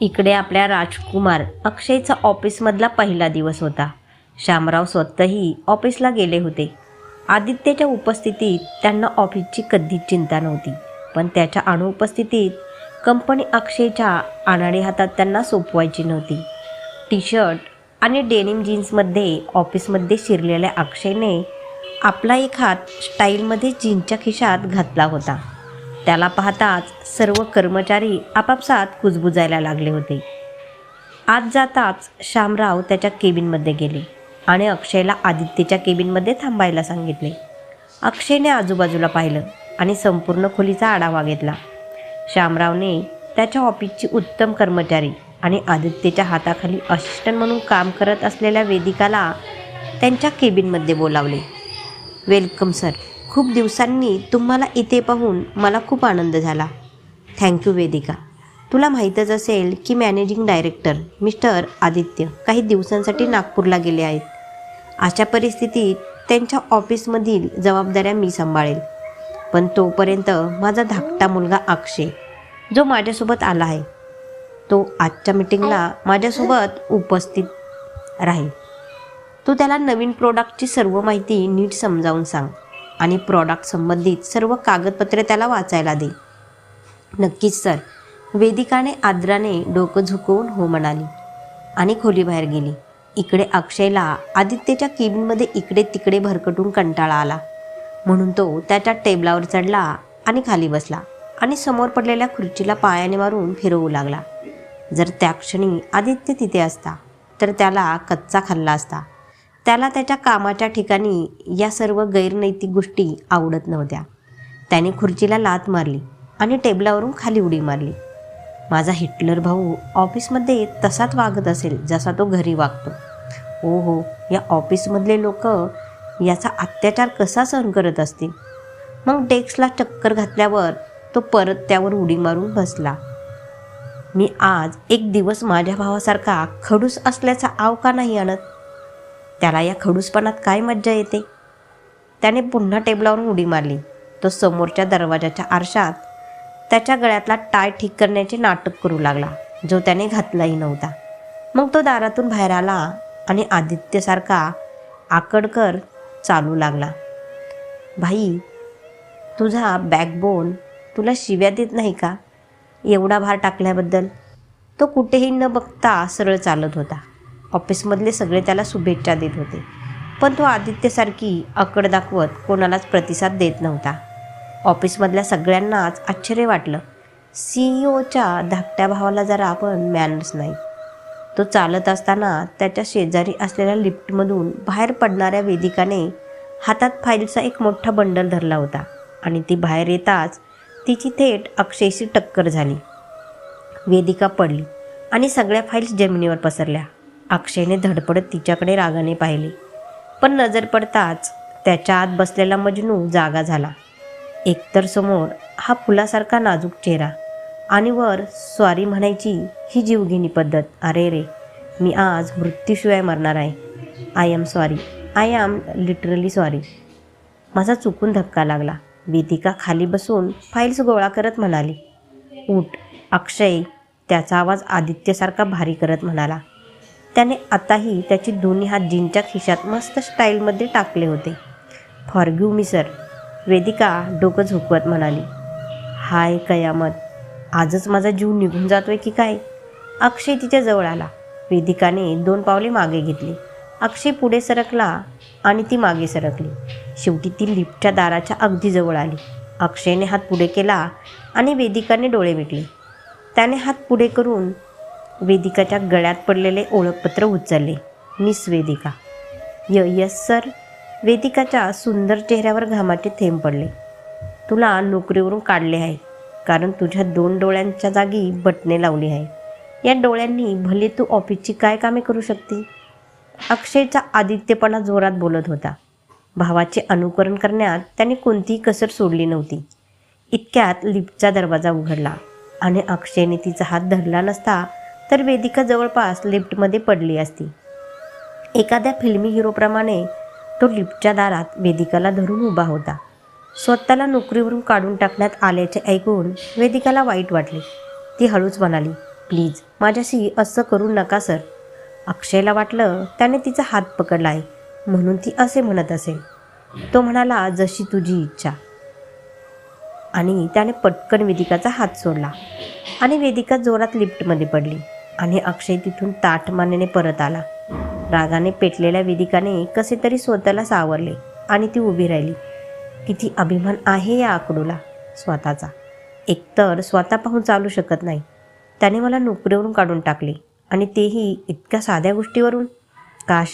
इकडे आपल्या राजकुमार अक्षयचा ऑफिसमधला पहिला दिवस होता. श्यामराव स्वतःही ऑफिसला गेले होते. आदित्यच्या उपस्थितीत त्यांना ऑफिसची कधीच चिंता नव्हती पण त्याच्या अनुपस्थितीत कंपनी अक्षयच्या आणाडी हातात त्यांना सोपवायची नव्हती. टी शर्ट आणि डेनिम जीन्समध्ये ऑफिसमध्ये शिरलेल्या अक्षयने आपला एक हात स्टाईलमध्ये जीन्सच्या खिशात घातला होता. त्याला पाहताच सर्व कर्मचारी आपापसात कुजबुजायला लागले होते. आत जाताच श्यामराव त्याच्या केबिनमध्ये गेले आणि अक्षयला आदित्यच्या केबिनमध्ये थांबायला सांगितले. अक्षयने आजूबाजूला पाहिलं आणि संपूर्ण खोलीचा आढावा घेतला. श्यामरावने त्याच्या ऑफिसची उत्तम कर्मचारी आणि आदित्यच्या हाताखाली असिस्टंट म्हणून काम करत असलेल्या वेदिकाला त्यांच्या केबिनमध्ये बोलावले. Welcome sir. खूप दिवसांनी तुम्हाला इथे पाहून मला खूप आनंद झाला. Thank you Vedika. तुला माहीतच असेल की मॅनेजिंग डायरेक्टर मिस्टर आदित्य काही दिवसांसाठी नागपूरला गेले आहेत. अशा परिस्थितीत त्यांच्या ऑफिसमधील जबाबदाऱ्या मी सांभाळेल. पण तोपर्यंत माझा धाकटा मुलगा अक्षय जो माझ्यासोबत आला आहे तो आजच्या मिटिंगला माझ्यासोबत उपस्थित राहील. तू त्याला नवीन प्रोडक्टची सर्व माहिती नीट समजावून सांग. आणि प्रॉडक्ट संबंधित सर्व कागदपत्रे त्याला वाचायला दे. नक्कीच सर वेदिकाने आदराने डोकं झुकवून हो म्हणाली आणि खोलीबाहेर गेली. इकडे अक्षयला आदित्यच्या केबिनमध्ये इकडे तिकडे भरकटून कंटाळा आला. म्हणून तो त्याच्या टेबलावर चढला आणि खाली बसला आणि समोर पडलेल्या खुर्चीला पायाने मारून फिरवू लागला. जर त्या क्षणी आदित्य तिथे असता तर त्याला कच्चा खाल्ला असता. त्याला त्याच्या कामाच्या ठिकाणी या सर्व गैरनैतिक गोष्टी आवडत नव्हत्या. त्याने खुर्चीला लात मारली आणि टेबलावरून खाली उडी मारली. माझा हिटलर भाऊ ऑफिसमध्ये तसाच वागत असेल जसा तो घरी वागतो. ओ हो या ऑफिसमधले लोक याचा अत्याचार कसा सहन करत असतील? मग डेस्कला चक्कर घातल्यावर तो परत त्यावर उडी मारून बसला. मी आज एक दिवस माझ्या भावासारखा खडूस असल्याचा आव का नाही आणत. त्याला या खडूसपणात काय मज्जा येते? त्याने पुन्हा टेबलावरून उडी मारली. तो समोरच्या दरवाजाच्या आरशात त्याच्या गळ्यातला टाय ठीक करण्याचे नाटक करू लागला जो त्याने घातलाही नव्हता. मग तो दारातून बाहेर आला आणि आदित्यसारखा आकडकर चालू लागला. भाई तुझा बॅकबोन तुला शिव्या देत नाही का? एवढा भार टाकल्याबद्दल? तो कुठेही न बघता सरळ चालत होता. ऑफिसमधले सगळे त्याला शुभेच्छा देत होते. पण तो आदित्यसारखी अकड दाखवत कोणालाच प्रतिसाद देत नव्हता. ऑफिसमधल्या सगळ्यांनाच आश्चर्य वाटलं. सी ई ओच्या धाकट्या भावाला जरा आपण मॅनर्स नाही. तो चालत असताना त्याच्या शेजारी असलेल्या लिफ्टमधून बाहेर पडणाऱ्या वेदिकाने हातात फाईलचा एक मोठा बंडल धरला होता आणि ती बाहेर येताच तिची थेट अक्षयशी टक्कर झाली. वेदिका पडली आणि सगळ्या फाईल्स जमिनीवर पसरल्या. अक्षयने धडपडत तिच्याकडे रागाने पाहिले. पण नजर पडताच त्याच्या आत बसलेला मजनू जागा झाला. एकतर समोर हा फुलासारखा नाजूक चेहरा आणि वर स्वारी म्हणायची ही जीवघेणी पद्धत. अरे रे मी आज मृत्यूशिवाय मरणार आहे. I am sorry I am literally sorry माझा चुकून धक्का लागला. वेदिका खाली बसून फाईल्स गोळा करत म्हणाली. उठ. अक्षय त्याचा आवाज आदित्यसारखा भारी करत म्हणाला. त्याने आताही त्याची दोन्ही हात जीनच्या खिशात मस्त स्टाईलमध्ये टाकले होते. फॉरग्यू मी सर वेदिका डोकं झोपवत म्हणाली. हाय कयामत. आजच माझा जीव निघून जातोय की काय? अक्षय तिच्या जवळ आला. वेदिकाने दोन पावले मागे घेतली. अक्षय पुढे सरकला आणि ती मागे सरकली. शेवटी ती लिफ्टच्या दाराच्या अगदी जवळ आली. अक्षयने हात पुढे केला आणि वेदिकाने डोळे मिटले. त्याने हात पुढे करून वेदिकाच्या गळ्यात पडलेले ओळखपत्र उचलले. मिस वेदिका. य यस सर. वेदिकाच्या सुंदर चेहऱ्यावर घामाचे थेंब पडले. तुला नोकरीवरून काढले आहे कारण तुझ्या दोन डोळ्यांच्या जागी बटणे लावली आहे. या डोळ्यांनी भले तू ऑफिसची काय कामे करू शकते. अक्षयचा आदित्यपणा जोरात बोलत होता. भावाचे अनुकरण करण्यात त्याने कोणतीही कसर सोडली नव्हती. इतक्यात लिफ्टचा दरवाजा उघडला आणि अक्षयने तिचा हात धरला नसता तर वेदिका जवळपास लिफ्टमध्ये पडली असती. एखाद्या फिल्मी हिरोप्रमाणे तो लिफ्टच्या दारात वेदिकाला धरून उभा होता. स्वतःला नोकरीवरून काढून टाकण्यात आल्याचे ऐकून वेदिकाला वाईट वाटले. ती हळूच म्हणाली प्लीज माझ्याशी असं करू नका सर. अक्षयला वाटलं त्याने तिचा हात पकडला आहे म्हणून ती असे म्हणत असेल. तो म्हणाला जशी तुझी इच्छा. आणि त्याने पटकन वेदिकाचा हात सोडला आणि वेदिका जोरात लिफ्टमध्ये पडली. आणि अक्षय तिथून ताटमानेने परत आला. रागाने पेटलेल्या वेदिकाने कसे तरी स्वतःला सावरले आणि ती उभी राहिली. किती अभिमान आहे या आकडूला स्वतःचा. एकतर स्वतः पाहून चालू शकत नाही. त्याने मला नोकरीवरून काढून टाकले आणि तेही इतक्या साध्या गोष्टीवरून? काश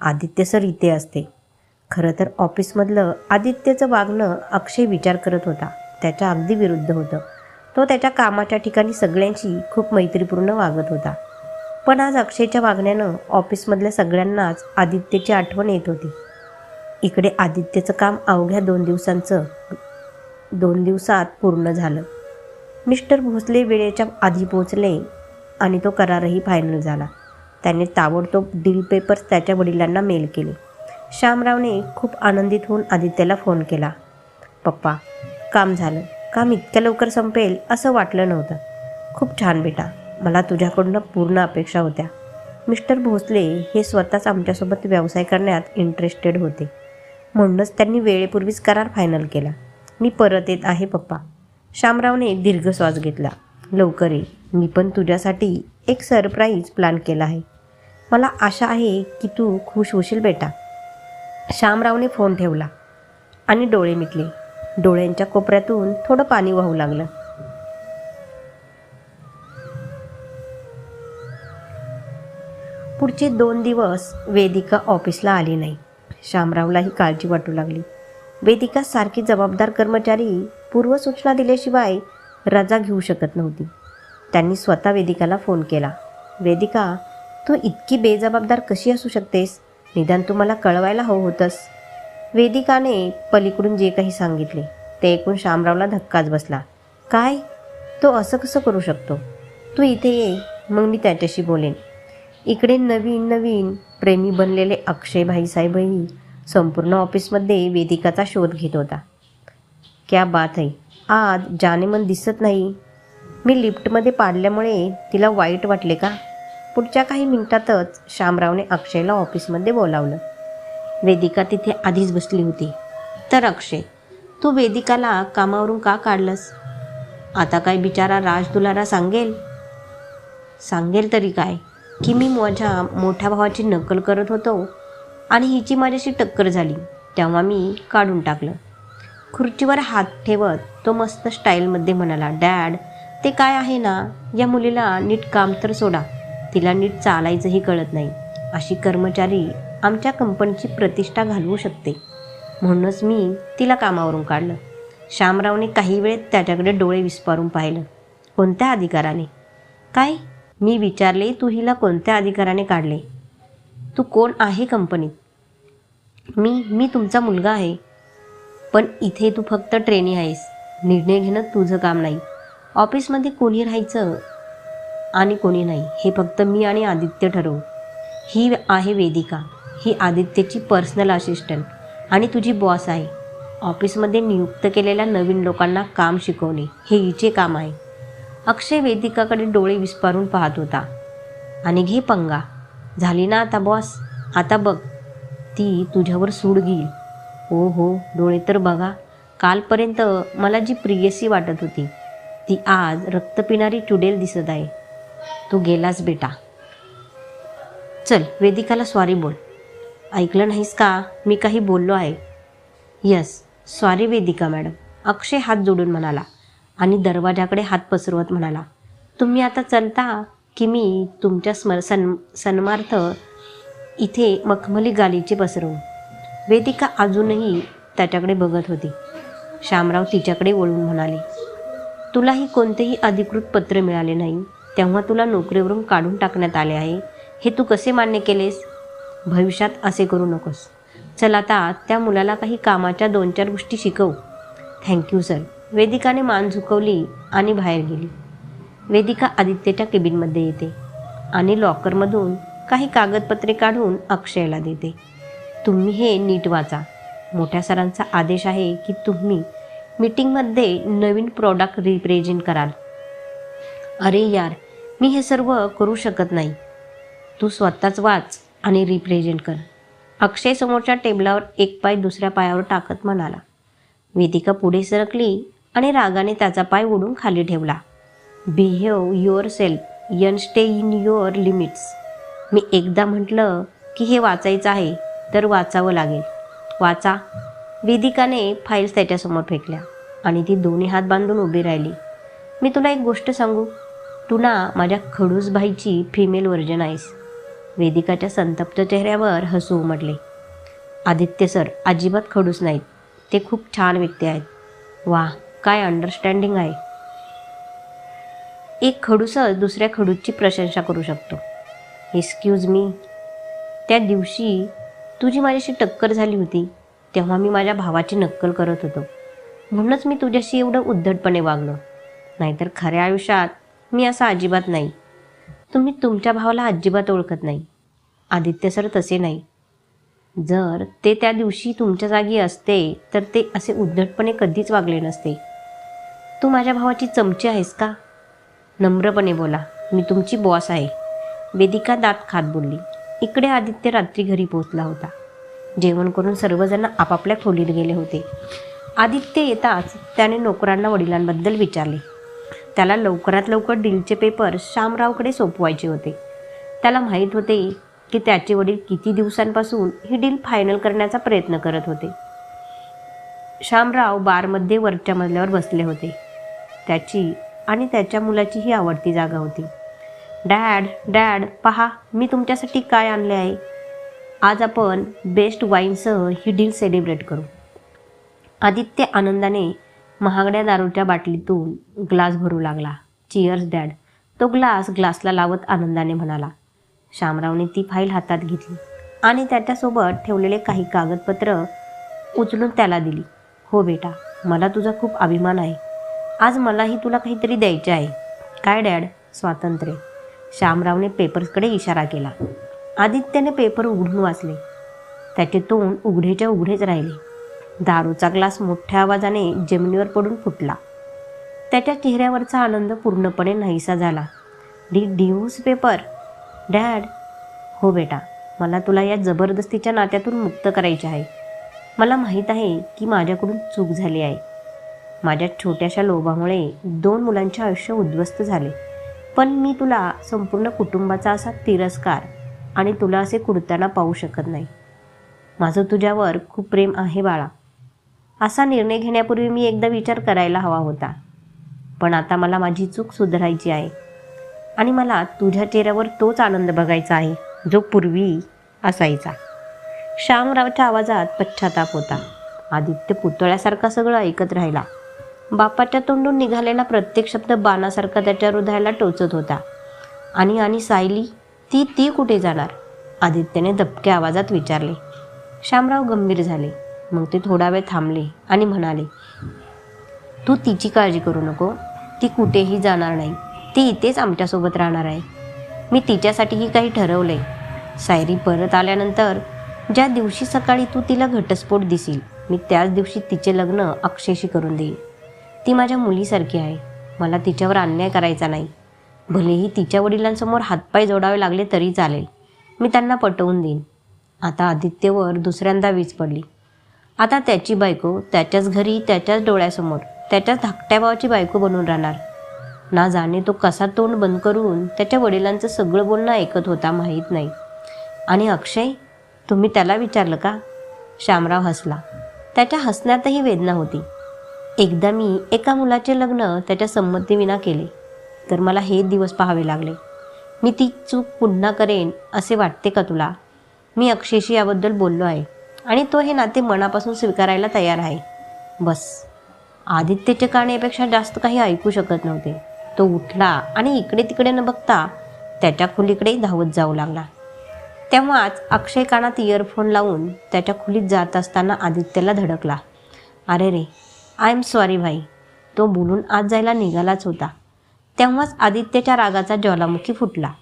आदित्य सर इथे असते. खरं तर ऑफिसमधलं आदित्यचं वागणं अक्षय विचार करत होता. त्याच्या अगदी विरुद्ध होतं. तो त्याच्या कामाच्या ठिकाणी सगळ्यांशी खूप मैत्रीपूर्ण वागत होता. पण आज अक्षयच्या वागण्यानं ऑफिसमधल्या सगळ्यांनाच आदित्यची आठवण येत होती. इकडे आदित्यचं काम अवघ्या दोन दिवसांचं दोन दिवसात पूर्ण झालं. मिस्टर भोसले वेळेच्या आधी पोचले आणि तो करारही फायनल झाला. त्याने ताबडतोब डील पेपर्स त्याच्या वडिलांना मेल केले. श्यामरावने खूप आनंदित होऊन आदित्यला फोन केला. पप्पा काम झालं. काम इतक्या लवकर संपेल असं वाटलं नव्हतं. खूप छान बेटा. मला तुझ्याकडून पूर्ण अपेक्षा होत्या. मिस्टर भोसले हे स्वतःच आमच्यासोबत व्यवसाय करण्यात इंटरेस्टेड होते. म्हणूनच त्यांनी वेळेपूर्वीच करार फायनल केला. मी परत येत आहे पप्पा. श्यामरावने दीर्घ श्वास घेतला. लवकर ये. मी पण तुझ्यासाठी एक सरप्राईज प्लॅन केला आहे. मला आशा आहे की तू खुश होशील बेटा. श्यामरावने फोन ठेवला आणि डोळे मिटले. डोळ्यांच्या कोपऱ्यातून थोडं पाणी वाहू लागलं. पुढचे दोन दिवस वेदिका ऑफिसला आली नाही. शामरावलाही काळजी वाटू लागली. वेदिका सारखी जबाबदार कर्मचारी पूर्वसूचना दिल्याशिवाय रजा घेऊ शकत नव्हती. त्यांनी स्वतः वेदिकाला फोन केला. वेदिका तू इतकी बेजबाबदार कशी असू शकतेस? निदान तू मला कळवायला हवं होतंस. वेदिकाने पलीकडून जे काही सांगितले ते ऐकून शामरावला धक्काच बसला. काय? तो असं कसं करू शकतो? तू इथे ये मग मी त्याच्याशी बोलेन. इकडे नवीन नवीन प्रेमी बनलेले अक्षय भाईसाहेबही संपूर्ण ऑफिसमध्ये वेदिकाचा शोध घेत होता. क्या बात आहे आज जानेमन दिसत नाही. मी लिफ्टमध्ये पाडल्यामुळे तिला वाईट वाटले का? पुढच्या काही मिनिटातच शामरावने अक्षयला ऑफिसमध्ये बोलावलं. वेदिका तिथे आधीच बसली होती. तर अक्षय तू वेदिकाला कामावरून का काढलंस? आता काय बिचारा राजदुलारा सांगेल? सांगेल तरी काय? की मी माझ्या मोठ्या भावाची नक्कल करत होतो आणि हिची माझ्याशी टक्कर झाली तेव्हा मी काढून टाकलं. खुर्चीवर हात ठेवत तो मस्त स्टाईलमध्ये म्हणाला डॅड ते काय आहे ना? या मुलीला नीट काम तर सोडा. तिला नीट चालायचंही कळत नाही. अशी कर्मचारी आमच्या कंपनीची प्रतिष्ठा घालवू शकते. म्हणूनच मी तिला कामावरून काढलं. श्यामरावने काही वेळेत त्याच्याकडे डोळे विस्पारून पाहिलं. कोणत्या अधिकाराने? काय? मी विचारले तू हिला कोणत्या अधिकाराने काढले? तू कोण आहे कंपनीत? मी मी तुमचा मुलगा आहे. पण इथे तू फक्त ट्रेनी आहेस. निर्णय घेणं तुझं काम नाही. ऑफिसमध्ये कोणी राहायचं आणि कोणी नाही हे फक्त मी आणि आदित्य ठरवू. ही आहे वेदिका. ही आदित्यची पर्सनल असिस्टंट आणि तुझी बॉस आहे. ऑफिसमध्ये नियुक्त केलेल्या नवीन लोकांना काम शिकवणे हे हिचे काम आहे. अक्षय वेदिकाकडे डोळे विस्पारून पाहत होता. आणि घे पंगा. झाली ना आता बॉस आता बघ. ती तुझ्यावर सूड घेईल. हो हो डोळे तर बघा. कालपर्यंत मला जी प्रियसी वाटत होती ती आज रक्त पिणारी चुडेल दिसत आहे. तू गेलास बेटा. चल वेदिकाला स्वारी बोल. ऐकलं नाहीस का? मी काही बोललो आहे. Yes sorry Vedika madam. Akshay हात जोडून म्हणाला आणि दरवाजाकडे हात पसरवत म्हणाला तुम्ही आता चलता की मी तुमच्या स्मर सन सन्मार्थ इथे मखमली गालीचे पसरवू? वेदिका अजूनही त्याच्याकडे बघत होती. श्यामराव तिच्याकडे वळून म्हणाले तुलाही कोणतेही अधिकृत पत्र मिळाले नाही तेव्हा तुला नोकरीवरून काढून टाकण्यात आले आहे. हे तू कसे मान्य केलेस? भविष्यात असे करू नकोस. चल आता त्या मुलाला काही कामाच्या दोन चार गोष्टी शिकव. थँक्यू सर वेदिकाने मान झुकवली आणि बाहेर गेली. वेदिका आदित्यच्या केबिनमध्ये येते आणि लॉकरमधून काही कागदपत्रे काढून अक्षयला देते. तुम्ही हे नीट वाचा. मोठ्या सरांचा आदेश आहे की तुम्ही मीटिंगमध्ये नवीन प्रॉडक्ट रिप्रेझेंट कराल. अरे यार मी हे सर्व करू शकत नाही. तू स्वतःच वाच. आणि रिप्रेझेंट कर. अक्षय समोरच्या टेबलावर एक पाय दुसऱ्या पायावर टाकत म्हणाला. वेदिका पुढे सरकली आणि रागाने त्याचा पाय ओढून खाली ठेवला. Behave yourself and stay in your limits मी एकदा म्हटलं की हे वाचायचं आहे तर वाचावं लागेल. वाचा. वेदिकाने फाईल्स त्याच्यासमोर फेकल्या आणि ती दोन्ही हात बांधून उभी राहिली. मी तुला एक गोष्ट सांगू? तू ना माझ्या खडूसबाईची फिमेल व्हर्जन आहेस. वेदिकाच्या संतप्त चेहऱ्यावर हसू उमटले. आदित्य सर अजिबात खडूस नाहीत. ते खूप छान व्यक्ती आहेत. वा काय अंडरस्टँडिंग आहे. एक खडूसच दुसऱ्या खडूसची प्रशंसा करू शकतो. एक्सक्यूज मी त्या दिवशी तुझी माझ्याशी टक्कर झाली होती तेव्हा मी माझ्या भावाची नक्कल करत होतो. म्हणूनच मी तुझ्याशी एवढं उद्धटपणे वागलो. नाहीतर खऱ्या आयुष्यात मी असं अजिबात नाही. तुम्ही तुमच्या भावाला अजिबात ओळखत नाही. आदित्य सर तसे नाही. जर ते त्या दिवशी तुमच्या जागी असते तर ते असे उद्धटपणे कधीच वागले नसते. तू माझ्या भावाची चमची आहेस का? नम्रपणे बोला. मी तुमची बॉस आहे. वेदिका दात खात बोलली. इकडे आदित्य रात्री घरी पोहोचला होता. जेवण करून सर्वजण आपापल्या खोलीत गेले होते. आदित्य येताच त्याने नोकरांना वडिलांबद्दल विचारले. त्याला लवकरात लवकर डीलचे पेपर श्यामरावकडे सोपवायचे होते. त्याला माहीत होते की त्याचे वडील किती दिवसांपासून ही डील फायनल करण्याचा प्रयत्न करत होते. श्यामराव बारमध्ये वरच्या मजल्यावर बसले होते. त्याची आणि त्याच्या मुलाची ही आवडती जागा होती. डॅड डॅड पहा मी तुमच्यासाठी काय आणले आहे? आज आपण बेस्ट वाईनसह ही डील सेलिब्रेट करू. आदित्य आनंदाने महागड्या दारूच्या बाटलीतून ग्लास भरू लागला. Cheers dad. तो ग्लास ग्लासला लावत आनंदाने म्हणाला. शामरावने ती फाईल हातात घेतली आणि त्याच्यासोबत ठेवलेले काही कागदपत्र उचलून त्याला दिली. हो बेटा मला तुझा खूप अभिमान आहे. आज मलाही तुला काहीतरी द्यायचे आहे. काय डॅड? स्वातंत्र्य. श्यामरावने पेपर्सकडे इशारा केला. आदित्यने पेपर उघडून वाचले. त्याचे तोंड उघडेच्या उघडेच राहिले. दारूचा ग्लास मोठ्या आवाजाने जमिनीवर पडून फुटला. त्याच्या चेहऱ्यावरचा आनंद पूर्णपणे नाहीसा झाला. डी डिव्होर्स पेपर डॅड हो बेटा मला तुला या जबरदस्तीच्या नात्यातून मुक्त करायचे आहे. मला माहीत आहे की माझ्याकडून चूक झाली आहे. माझ्या छोट्याशा लोभामुळे दोन मुलांचे आयुष्य उद्ध्वस्त झाले. पण मी तुला संपूर्ण कुटुंबाचा असा तिरस्कार आणि तुला असे कुडताना पाहू शकत नाही. माझं तुझ्यावर खूप प्रेम आहे बाळा. असा निर्णय घेण्यापूर्वी मी एकदा विचार करायला हवा होता. पण आता मला माझी चूक सुधारायची आहे. आणि मला तुझ्या चेहऱ्यावर तोच आनंद बघायचा आहे जो पूर्वी असायचा. श्यामरावच्या आवाजात पश्चाताप होता. आदित्य पुतळ्यासारखा सगळं ऐकत राहिला. बापाच्या तोंडून निघालेला प्रत्येक शब्द बाणासारखा त्याच्या हृदयाला टोचत होता. आणि आणि सायली ती ती कुठे जाणार? आदित्यने दबक्या आवाजात विचारले. श्यामराव गंभीर झाले. मग ते थोडा वेळ थांबले आणि म्हणाले तू तिची काळजी करू नको. ती कुठेही जाणार नाही. ती इथेच आमच्यासोबत राहणार आहे. मी तिच्यासाठीही काही ठरवलं आहे सायरी परत आल्यानंतर ज्या दिवशी सकाळी तू तिला घटस्फोट दिसील मी त्याच दिवशी तिचे लग्न अक्षयशी करून देईन. ती माझ्या मुलीसारखी आहे. मला तिच्यावर अन्याय करायचा नाही. भलेही तिच्या वडिलांसमोर हातपाय जोडावे लागले तरी चालेल. मी त्यांना पटवून देईन. आता आदित्यवर दुसऱ्यांदा वीज पडली. आता त्याची बायको त्याच्याच घरी त्याच्याच डोळ्यासमोर त्याच्याच धाकट्या भावाची बायको बनून राहणार. ना जाणे तो कसा तोंड बंद करून त्याच्या वडिलांचं सगळं बोलणं ऐकत होता माहीत नाही. आणि अक्षय तुम्ही त्याला विचारलं का? श्यामराव हसला. त्याच्या हसण्यातही वेदना होती. एकदा मी एका मुलाचे लग्न त्याच्या संमतीविना केले तर मला हे दिवस पाहावे लागले. मी ती चूक पुन्हा करेन असे वाटते का तुला? मी अक्षयशी याबद्दल बोललो आहे. आणि तो हे नाते मनापासून स्वीकारायला तयार आहे. बस. आदित्यच्या काण्यापेक्षा जास्त काही ऐकू शकत नव्हते. तो उठला आणि इकडे तिकडे न बघता त्याच्या खोलीकडे धावत जाऊ लागला. तेव्हाच अक्षय कानात इयरफोन लावून त्याच्या खोलीत जात असताना आदित्यला धडकला. अरे रे आय एम सॉरी भाई. तो बोलून आज जायला निघालाच होता. तेव्हाच आदित्यच्या रागाचा ज्वालामुखी फुटला.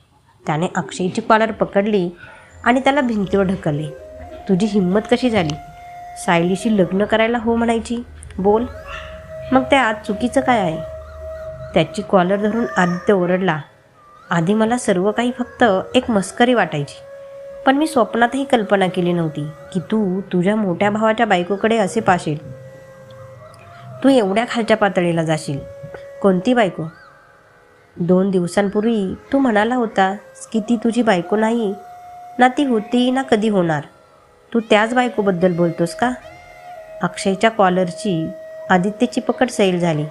त्याने अक्षयची कॉलर पकडली आणि त्याला भिंतीवर ढकलले. तुझी हिंमत कशी झाली? सायलीशी लग्न करायला हो म्हणायची. बोल. मग त्यात चुकीचं काय आहे? त्याची कॉलर धरून आदित्य ओरडला. आधी मला सर्व काही फक्त एक मस्करी वाटायची. पण मी स्वप्नातही कल्पना केली नव्हती की तू तुझ्या मोठ्या भावाच्या बायकोकडे असे पाशील तू एवढ्या खालच्या पातळीला जाशील. कोणती बायको? दोन दिवसांपूर्वी तू म्हणाला होतास की ती तुझी बायको नाही ना ती होती ना कधी होणार. तू त्याच बायकोबद्दल बोलतोस का? अक्षयच्या कॉलरची आदित्यची पकड सैल झाली.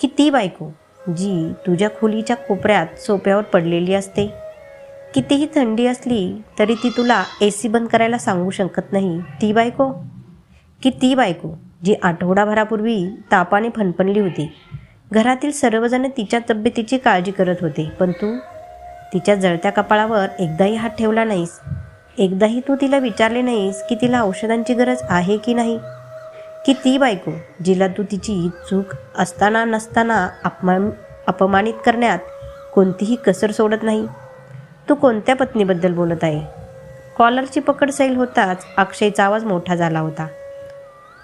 की ती बायको जी तुझ्या खोलीच्या कोपऱ्यात सोप्यावर पडलेली असते? कितीही थंडी असली तरी ती तुला ए सी बंद करायला सांगू शकत नाही. ती बायको? की ती बायको जी आठवडाभरापूर्वी तापाने फणफणली होती. घरातील सर्वजण तिच्या तब्येतीची काळजी करत होते. पण तू तिच्या जळत्या कपाळावर एकदाही हात ठेवला नाहीस. एकदाही तू तिला विचारले नाहीस की तिला औषधांची गरज आहे की नाही? की ती बायको जिला तू तिची चूक असताना नसताना अपमान अपमानित करण्यात कोणतीही कसर सोडत नाही. तू कोणत्या पत्नीबद्दल बोलत आहे? कॉलरची पकड सैल होताच अक्षयचा आवाज मोठा झाला होता.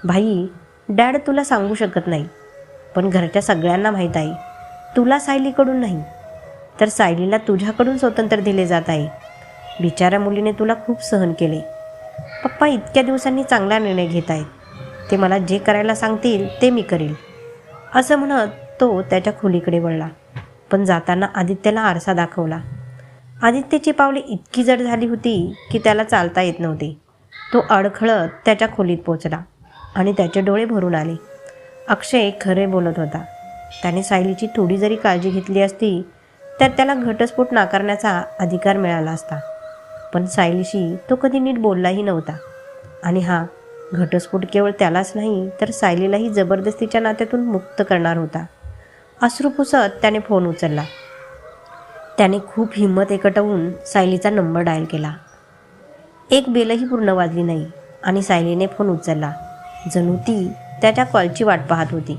भाई डॅड तुला सांगू शकत नाही पण घरच्या सगळ्यांना माहीत आहे तुला सायलीकडून नाही तर सायलीला तुझ्याकडून स्वतंत्र दिले जात आहे. बिचाऱ्या मुलीने तुला खूप सहन केले. पप्पा इतक्या दिवसांनी चांगला निर्णय घेत आहेत. ते मला जे करायला सांगतील ते मी करेल. असं म्हणत तो त्याच्या खोलीकडे वळला. पण जाताना आदित्यला आरसा दाखवला. आदित्यची पावले इतकी जड झाली होती की त्याला चालता येत नव्हते. तो अडखळत त्याच्या खोलीत पोचला आणि त्याचे डोळे भरून आले. अक्षय खरे बोलत होता. त्याने सायलीची थोडी जरी काळजी घेतली असती तर त्याला घटस्फोट नाकारण्याचा अधिकार मिळाला असता. पण सायलीशी तो कधी नीट बोललाही नव्हता. आणि हा घटस्फोट केवळ त्यालाच नाही तर सायलीलाही जबरदस्तीच्या नात्यातून मुक्त करणार होता. अश्रू पुसत त्याने फोन उचलला. त्याने खूप हिंमत एकटवून सायलीचा नंबर डायल केला. एक बेलही पूर्ण वाजली नाही आणि सायलीने फोन उचलला. जणू ती त्याच्या कॉलची वाट पाहत होती.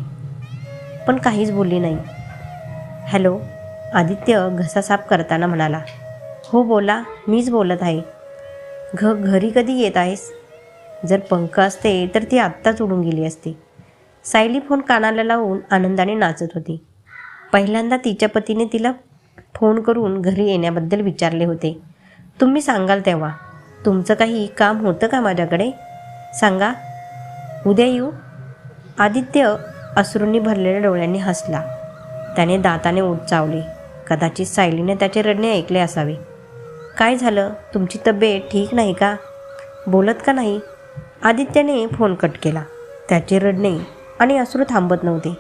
पण काहीच बोलली नाही. हॅलो आदित्य घसा साफ करताना म्हणाला हो बोला मीच बोलत आहे. घ घरी कधी येत आहेस? जर पंख असते तर ती आत्ताच उडून गेली असती. सायली फोन कानाला लावून आनंदाने नाचत होती. पहिल्यांदा तिच्या पतीने तिला फोन करून घरी येण्याबद्दल विचारले होते. तुम्ही सांगाल तेव्हा तुमचं काही काम होतं का माझ्याकडे? सांगा. उद्या येऊ? आदित्य अश्रूंनी भरलेल्या डोळ्यांनी हसला. त्याने दाताने ओट चावले. कदाचित सायलीने त्याचे रडणे ऐकले असावे. काय झालं? तुमची तब्येत ठीक नाही का? बोलत का नाही? आदित्यने फोन कट केला. त्याचे रडणे आणि अश्रू थांबत नव्हते.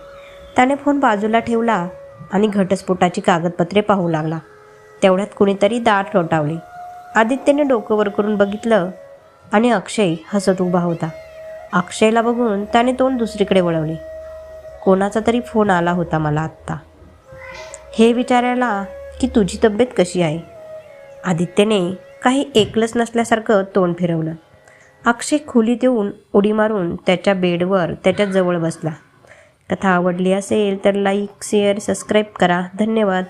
त्याने फोन बाजूला ठेवला आणि घटस्फोटाची कागदपत्रे पाहू लागला. तेवढ्यात कुणीतरी दाट लोटावली. आदित्यने डोकं वर करून बघितलं आणि अक्षय हसत उभा होता. अक्षयला बघून त्याने तोंड दुसरीकडे वळवले. कोणाचा तरी फोन आला होता मला आत्ता. हे विचारायला की तुझी तब्येत कशी आहे? आदित्यने काही ऐकलंच नसल्यासारखं तोंड फिरवलं. अक्षय खोलीत येऊन उडी मारून त्याच्या बेडवर त्याच्याजवळ बसला. कथा आवडली असेल तर लाईक शेअर सबस्क्राईब करा. धन्यवाद.